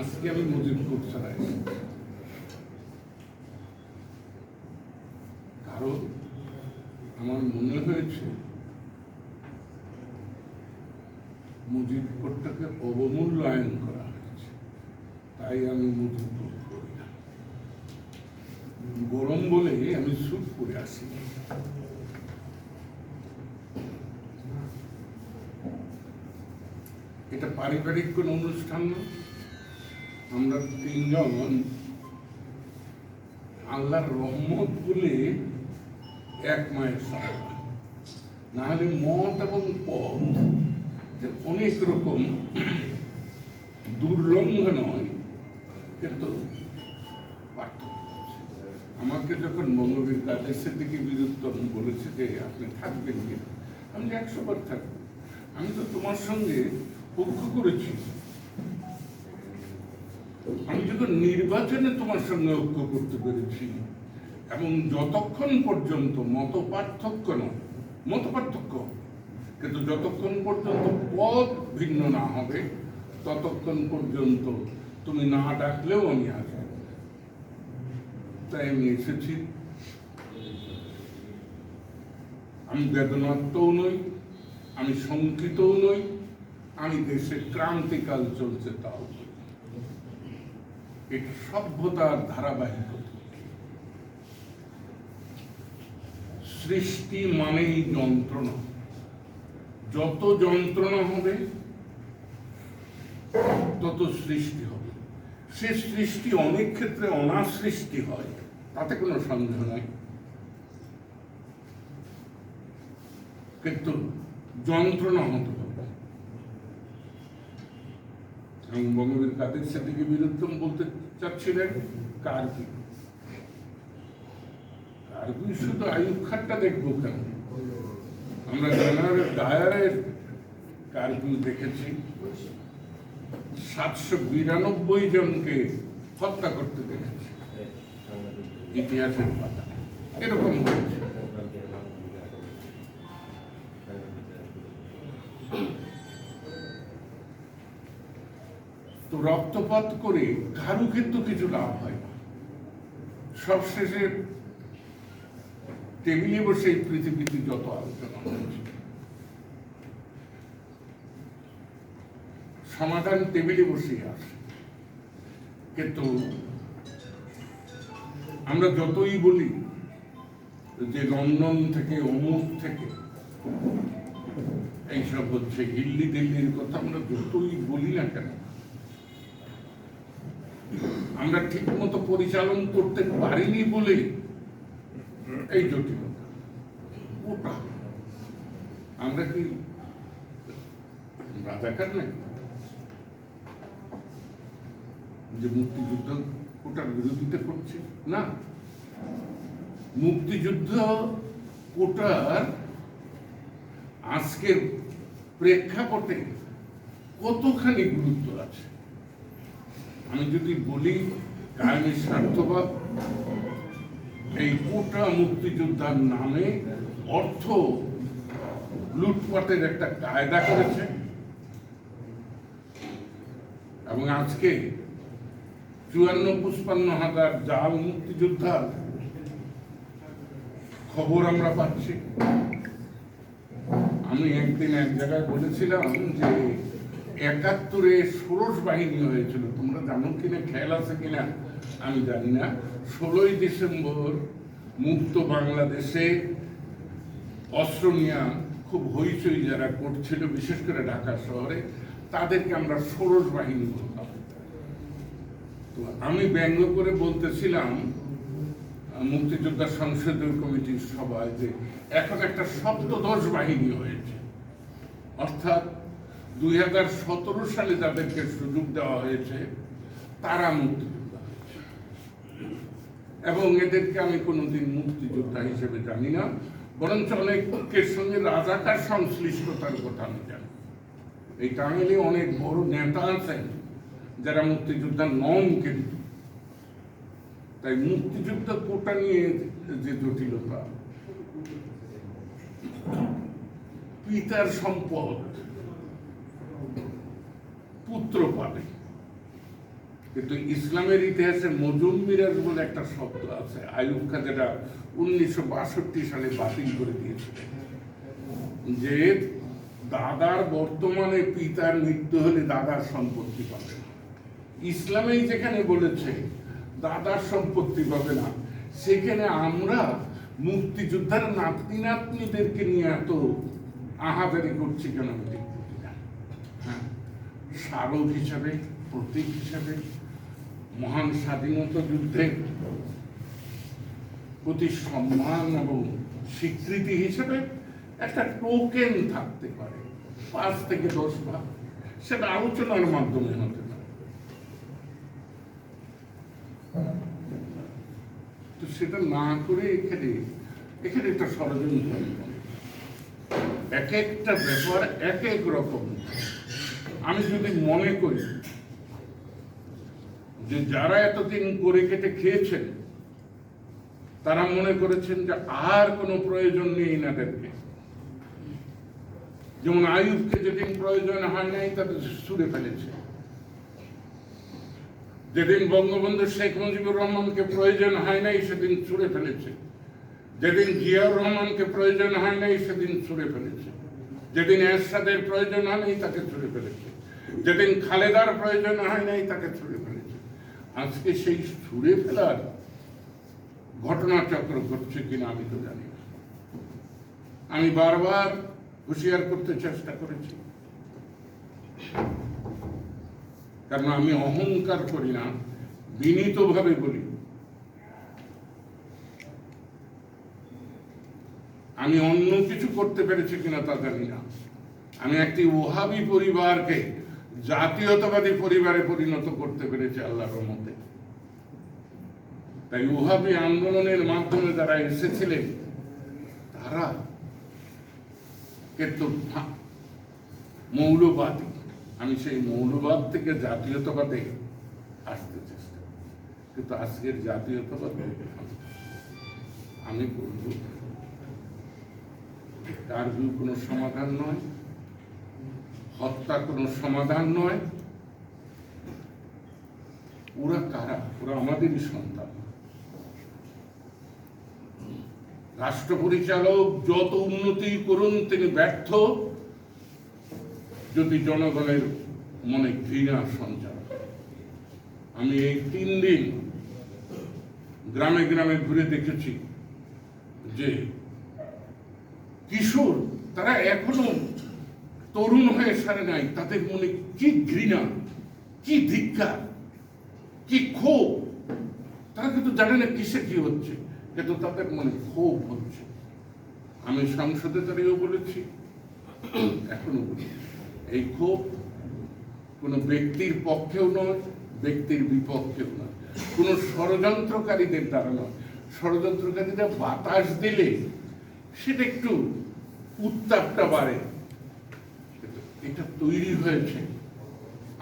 আজকে আমি মুজিবপুর ছাড়া এসেছি কারণ আমার মনে হয়েছে মুজিবপুরটাকে অবমূল্যায়ন করা হয়েছে। তাই আমি মুজিবপুর করি না। গরম বলে আমি স্যুট করে আসি এটা পারিবারিক কোন অনুষ্ঠান না। আমরা তিনজন আল্লাহর রহমত বলে এক মায়ের সন্তান না হলে মত এবং পথ যে অনেক রকম দুর্লঙ্ঘ নয় কিন্তু আমাকে যখন বঙ্গবীর কাদের দিকে বিরুদ্ধম বলেছে যে আপনি থাকবেন কি আমি একশো বার থাকব। আমি তো তোমার সঙ্গে পক্ষ করেছি। আমি যখন নির্বাচনে তোমার সঙ্গে ঐক্য করতে পেরেছি, এবং যতক্ষণ পর্যন্ত মত পার্থক্য নয় মত পার্থক্য কিন্তু যতক্ষণ পর্যন্ত পথ ভিন্ন না হবে, ততক্ষণ পর্যন্ত তুমি না ডাকলেও আমি আসব তাই আমি এসেছি আমি বেদনাত্মও নই, আমি শঙ্কিতও নই, আমি দেশে ক্রান্তিকাল চলছে তাও। এটা সভ্যতার ধারাবাহিকতা। সৃষ্টি মানেই যন্ত্রণা। যত যন্ত্রণা হবে, তত সৃষ্টি হবে। সে সৃষ্টি অনেক ক্ষেত্রে অনাসৃষ্টি হয়, তাতে কোনো সন্দেহ নাই। কিন্তু যন্ত্রণা হতে হবে এবং বঙ্গবীর কাদের সেদিকে বিরুদ্ধম বলতে চাচ্ছিলেন? কার্গিল কার্গিল শুধু আয়ুব খানটা দেখব কেন? আমরা জেনারেল ডায়ারের কার্গিল দেখেছি? সাতশো বিরানব্বই জনকে হত্যা করতে দেখেছি। ইতিহাসের পাতা। এরকম হয়েছে। তো রক্তপাত করে কারও কিন্তু কিছু লাভ হয় সবশেষে টেবিলে বসে এই পৃথিবীতে যত আলোচনা হয়েছে সমাধান টেবিলে বসে আসে। কিন্তু আমরা যতই বলি যে লন্ডন থেকে, অমুক থেকে, এইসব হচ্ছে দিল্লি দিল্লির কথা, আমরা যতই বলি না কেন আমরা ঠিক মতো পরিচালন করতে পারিনি বলে এই জটিলতা। ওটা। আমরা কি রাজাকার নাই? যে মুক্তিযুদ্ধ ওটার বিরোধিতা করছে? না। মুক্তিযুদ্ধ কোটার আজকের প্রেক্ষাপটে কতখানি গুরুত্ব আছে? আমি যদি বলি কায়েমের স্বার্থবাদ এই কোটা মুক্তিযোদ্ধার নামে অর্থ লুটপাটের একটা কায়দা করেছে। এবং আজকে চুয়ান্ন, পুষ্পান্ন হাজার জাল মুক্তিযোদ্ধার খবর আমরা পাচ্ছি। আমি একদিন এক জায়গায় বলেছিলাম যে একাত্তরে ষোড়শ বাহিনী হয়েছিল। জানো কিনা খেয়াল আছে কিনা আমি জানি না। ষোলোই ডিসেম্বর মুক্ত বাংলাদেশে অস্ত্র নিয়ে খুব হইচই যারা করছিল, বিশেষ করে ঢাকা শহরে, তাদেরকে আমরা ষোড়শ বাহিনী বলতাম তো আমি ব্যঙ্গ করে বলতেছিলাম, মুক্তিযোদ্ধা সংসদীয় কমিটির সভায় যে এখন একটা সপ্তদশ বাহিনী হয়েছে। অর্থাৎ দুই হাজার সতেরো সালে যাদেরকে সুযোগ দেওয়া হয়েছে তারা মুক্তিযোদ্ধা এবং এদেরকে আমি কোনোদিন মুক্তিযোদ্ধা হিসেবে জানি না, বরঞ্চ অনেকের সঙ্গে রাজাকার সংশ্লিষ্টতার কথা আমি জানি। এই টাঙ্গেলে অনেক বড় নেতা আছেন যারা মুক্তিযোদ্ধা নন কিন্তু। তাই মুক্তিযুদ্ধ কোটা নিয়ে যে জটিলতা, পিতার সম্পদ পুত্র পাবে। কিন্তু ইসলামের ইতিহাসে মজুম মিরাজ বলে একটা শব্দ আছে। আয়ুব খান যেটা উনিশশো বাষট্টি সালে বাতিল করে দিয়েছিলেন। যে দাদার বর্তমানে পিতার মৃত্যু হলে দাদার সম্পত্তি পাবে না। ইসলামেই যেখানে বলেছে, দাদার সম্পত্তি পাবে না। সেখানে আমরা মুক্তিযোদ্ধার নাতনি নাতনিদেরকে নিয়ে এত আহাদারি করছি কেন? হ্যাঁ? স্মারক হিসাবে, প্রতীক হিসাবে মহান স্বাধীনতা যুদ্ধে প্রতি সম্মান এবং স্বীকৃতি হিসেবে একটা টোকেন থাকতে পারে। পাঁচ থেকে দশ ভাগ সেটা আলোচনার মাধ্যমে হতে পারে। তো সেটা না করে এখানে এখানে একটা ষড়যন্ত্র এক একটা ব্যাপার এক এক রকম। আমি যদি মনে করি যে যারা এতদিন করে কেটে খেয়েছেন, তারা মনে করেছেন যে আর কোনো প্রয়োজন নেই এনাদেরকে যেমন আয়ুবকে যেদিন প্রয়োজন হয় নাই তাদের ছুড়ে ফেলেছে। যেদিন বঙ্গবন্ধু শেখ মুজিবুর রহমানকে প্রয়োজন হয় নাই, সেদিন ছুড়ে ফেলেছে। যেদিন জিয়াউর রহমানকে প্রয়োজন হয় নাই, সেদিন ছুড়ে ফেলেছে। যেদিন এরশাদের প্রয়োজন হয় নাই, তাকে ছুড়ে ফেলেছে। যেদিন খালেদার প্রয়োজন হয় নাই, তাকে ছুড়ে আজকে সেই ছুড়ে ফেলার ঘটনাচক্র ঘটছে কিনা আমি তো জানি না। আমি বারবার হুঁশিয়ার করতে চেষ্টা করেছি। কারণ আমি অহংকার করি না, বিনীতভাবে বলি। আমি অন্য কিছু করতে পেরেছি কিনা তা জানি না। আমি একটি ওহাবি পরিবারকে জাতীয়তাবাদী পরিবারে পরিণত করতে পেরেছি আল্লাহর রহমতে। তাই ওহাবি আন্দোলনের মাধ্যমে যারা এসেছিলেন তারা কিন্তু মৌলবাদী। আমি সেই মৌলবাদ থেকে জাতীয়তাবাদে আসতে চেষ্টা কিন্তু আজকের জাতীয়তাবাদ আমি বলব কারভিউ কোনো সমাধান নয়। হত্যা কোনো সমাধান নয়। ওরা কারা? ওরা আমাদেরই সন্তান। রাষ্ট্র পরিচালক যত উন্নতি করুন, তিনি ব্যর্থ। যদি জনগণের মনে ঘৃণা, সঞ্চার আমি এই তিন দিন গ্রামে গ্রামে ঘুরে দেখেছি যে কিশোর, তারা এখনও তরুণ হয়ে সারে নাই, তাদের মনে কি ঘৃণা, কি ধিক্ষা কি ক্ষোভ। তারা কিন্তু জানে না কিসে কি হচ্ছে, কিন্তু তাদের মনে ক্ষোভ হচ্ছে। আমি সংসদে দাঁড়িয়েও বলেছি, এখনও বলি এই ক্ষোভ কোনো ব্যক্তির পক্ষেও নয়, ব্যক্তির বিপক্ষেও নয়। কোনো ষড়যন্ত্রকারীদের দ্বারা নয়। ষড়যন্ত্রকারীরা বাতাস দিলে সেটা একটু উত্তাপটা বাড়ে। এটা তৈরি হয়েছে।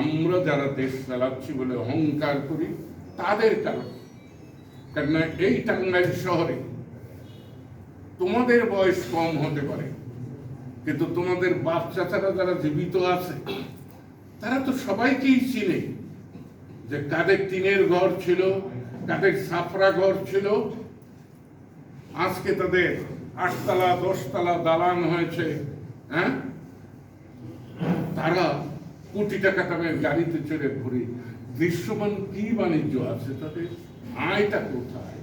আমরা যারা দেশ চালাচ্ছি বলে অহংকার করি, তাদের কারণে। কেননা এই টাঙ্গাইল শহরে তোমাদের বয়স কম হতে পারে, কিন্তু তোমাদের বাপ চাচারা যারা জীবিত আছে, তারা তো সবাইকেই চিনে যে কাদের টিনের ঘর ছিল, কাদের সাফরা ঘর ছিল। আজকে তাদের আটতলা, দশতলা দালান হয়েছে হ্যাঁ? তারা কোটি টাকা দামের গাড়িতে চড়ে ঘুরে দৃশ্যমান কি বাণিজ্য আছে তাদের আয়টা কোথায়?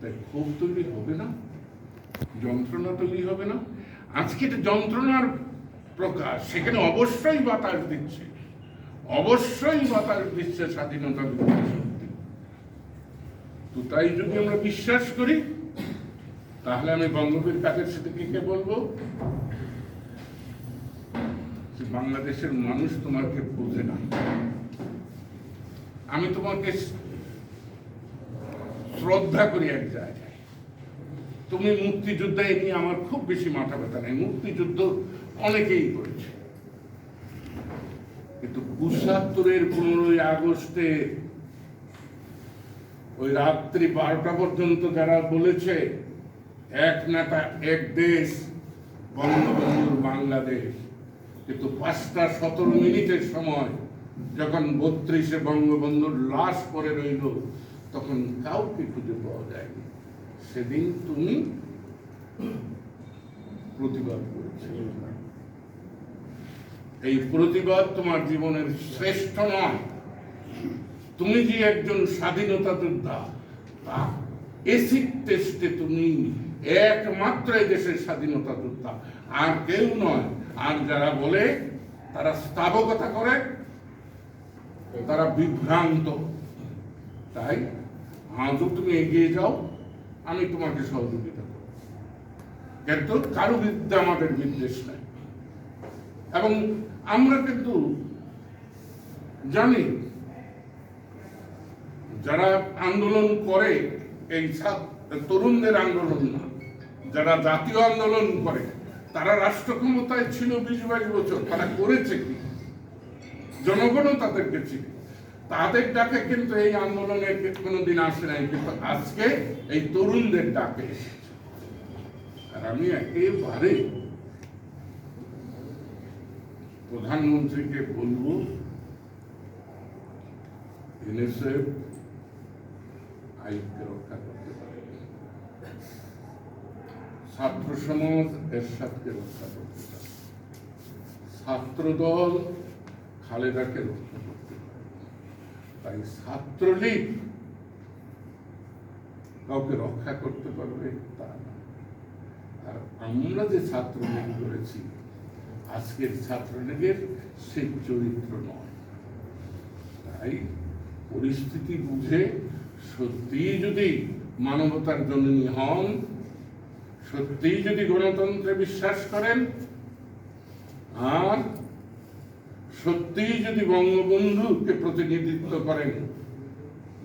তাই ক্ষোভ তৈরি হবে না? যন্ত্রণা তৈরি হবে না? আজকে এটা যন্ত্রণার প্রকাশ। সেখানে অবশ্যই বাতাস দিচ্ছে। অবশ্যই বাতাস দিচ্ছে স্বাধীনতা শক্তি। তো তাই যদি আমরা বিশ্বাস করি, তাহলে আমি বঙ্গবীর কাদের সিদ্দিকীকে বলব? যে বাংলাদেশের মানুষ তোমাকে বোঝে না। আমি তোমাকে শ্রদ্ধা করি এক জায়গায়। তুমি মুক্তিযুদ্ধ এ নিয়ে আমার খুব বেশি মাথা ব্যথা নেই। মুক্তিযুদ্ধ অনেকেই করেছে। কিন্তু পঁচাত্তরের পনেরোই আগস্টে ওই রাত্রি বারোটা পর্যন্ত যারা বলেছে, এক নেতা, এক দেশ, বঙ্গবন্ধুর বাংলাদেশ। কিন্তু পাঁচটা সতেরো মিনিটের সময় যখন বত্রিশে বঙ্গবন্ধুর লাশ পরে রইল, তখন কাউকে খুঁজে পাওয়া যায়নি। সেদিন তুমি প্রতিবাদ করেছিলে। এই প্রতিবাদ তোমার জীবনের শ্রেষ্ঠ নয়। তুমি যে একজন স্বাধীনতা যোদ্ধা, তা এসিড টেস্টে তুমি একমাত্র দেশের স্বাধীনতা যোদ্ধা। আর কেউ নয় আর যারা বলে, তারা স্থাবকতা করে তারা বিভ্রান্ত। তাই আজও তুমি এগিয়ে যাও, আমি তোমাকে সহযোগিতা করব। কিন্তু কারও বিদ্যা আমাদের নির্দেশ নাই। এবং আমরা কিন্তু জানি, যারা আন্দোলন করে, এই তরুণদের আন্দোলন না, যারা জাতীয় আন্দোলন করে তারা রাষ্ট্র ক্ষমতায় ছিল বিশ বাইশ বছর, তারা করেছে কি? জনগণও তাদেরকে চিনে। তাদের ডাকে কিন্তু এই আন্দোলনে কোনোদিন আসে নাই, কিন্তু আজকে এই তরুণদের ডাকে আর আমি একেবারে প্রধানমন্ত্রীকে বলব ইউনিসেফ আইনকে রক্ষা করতে পারে। ছাত্র সমাজ এরশাদকে রক্ষা করতে পারে। ছাত্রদল খালেদাকে রক্ষা করতে তাই ছাত্রলীগ কাউকে রক্ষা করতে পারবে তা না। আর আমরা যে ছাত্রলীগ করেছি, আজকের ছাত্রলীগের সেই চরিত্র নয়। তাই পরিস্থিতি বুঝে সত্যিই যদি মানবতার জননী হন সত্যিই যদি গণতন্ত্রে বিশ্বাস করেন, আর সত্যিই যদি বঙ্গবন্ধুকে প্রতিনিধিত্ব করেন,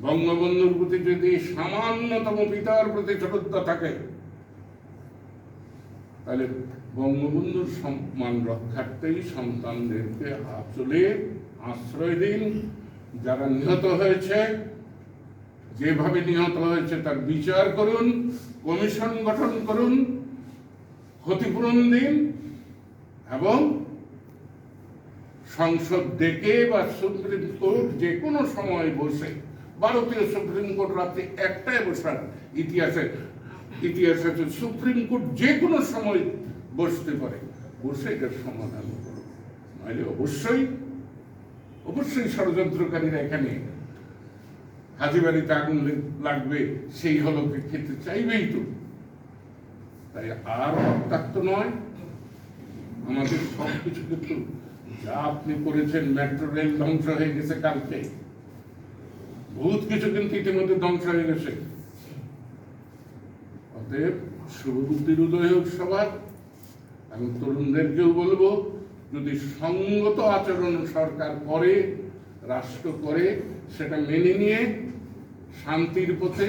বঙ্গবন্ধুর প্রতি যদি সামান্যতম পিতার প্রতি ছোটতা থাকে, তাহলে বঙ্গবন্ধুর সম্মান রক্ষার্থেই সন্তানদেরকে আচলে আশ্রয় দিন। যারা নিহত হয়েছে যেভাবে নিহত হয়েছে তার বিচার করুন কমিশন গঠন করুন ক্ষতিপূরণ দিন এবং সংসদ ডেকে বা সুপ্রিম কোর্ট যে কোনো সময় বসে ভারতীয় সুপ্রিম কোর্ট রাত্রি একটায় বসার ইতিহাসে ইতিহাসে আছে, সুপ্রিম কোর্ট যে কোনো সময় বসতে পারে। বসে এটার সমাধান করো নাহলে অবশ্যই অবশ্যই ষড়যন্ত্রকারীরা এখানে হাজিবাড়িতে আগুন লে- লাগবে, সেই হলকে খেতে চাইবেই তো। তাই আর রক্তাক্ত নয়। আমাদের সব কিছু কিন্তু যা আপনি করেছেন মেট্রো রেল ধ্বংস হয়ে গেছে কালকে। বহুত কিছু কিন্তু ইতিমধ্যে ধ্বংস হয়ে গেছে। অতএব শুভবুদ্ধির উদয় হোক সবার। আমি তরুণদেরকেও বলব, যদি সঙ্গত আচরণ সরকার করে, রাষ্ট্র করে, সেটা মেনে নিয়ে শান্তির পথে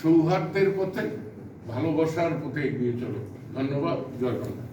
সৌহার্দ্যের পথে ভালোবাসার পথে এগিয়ে চলো। ধন্যবাদ জয় বাংলা।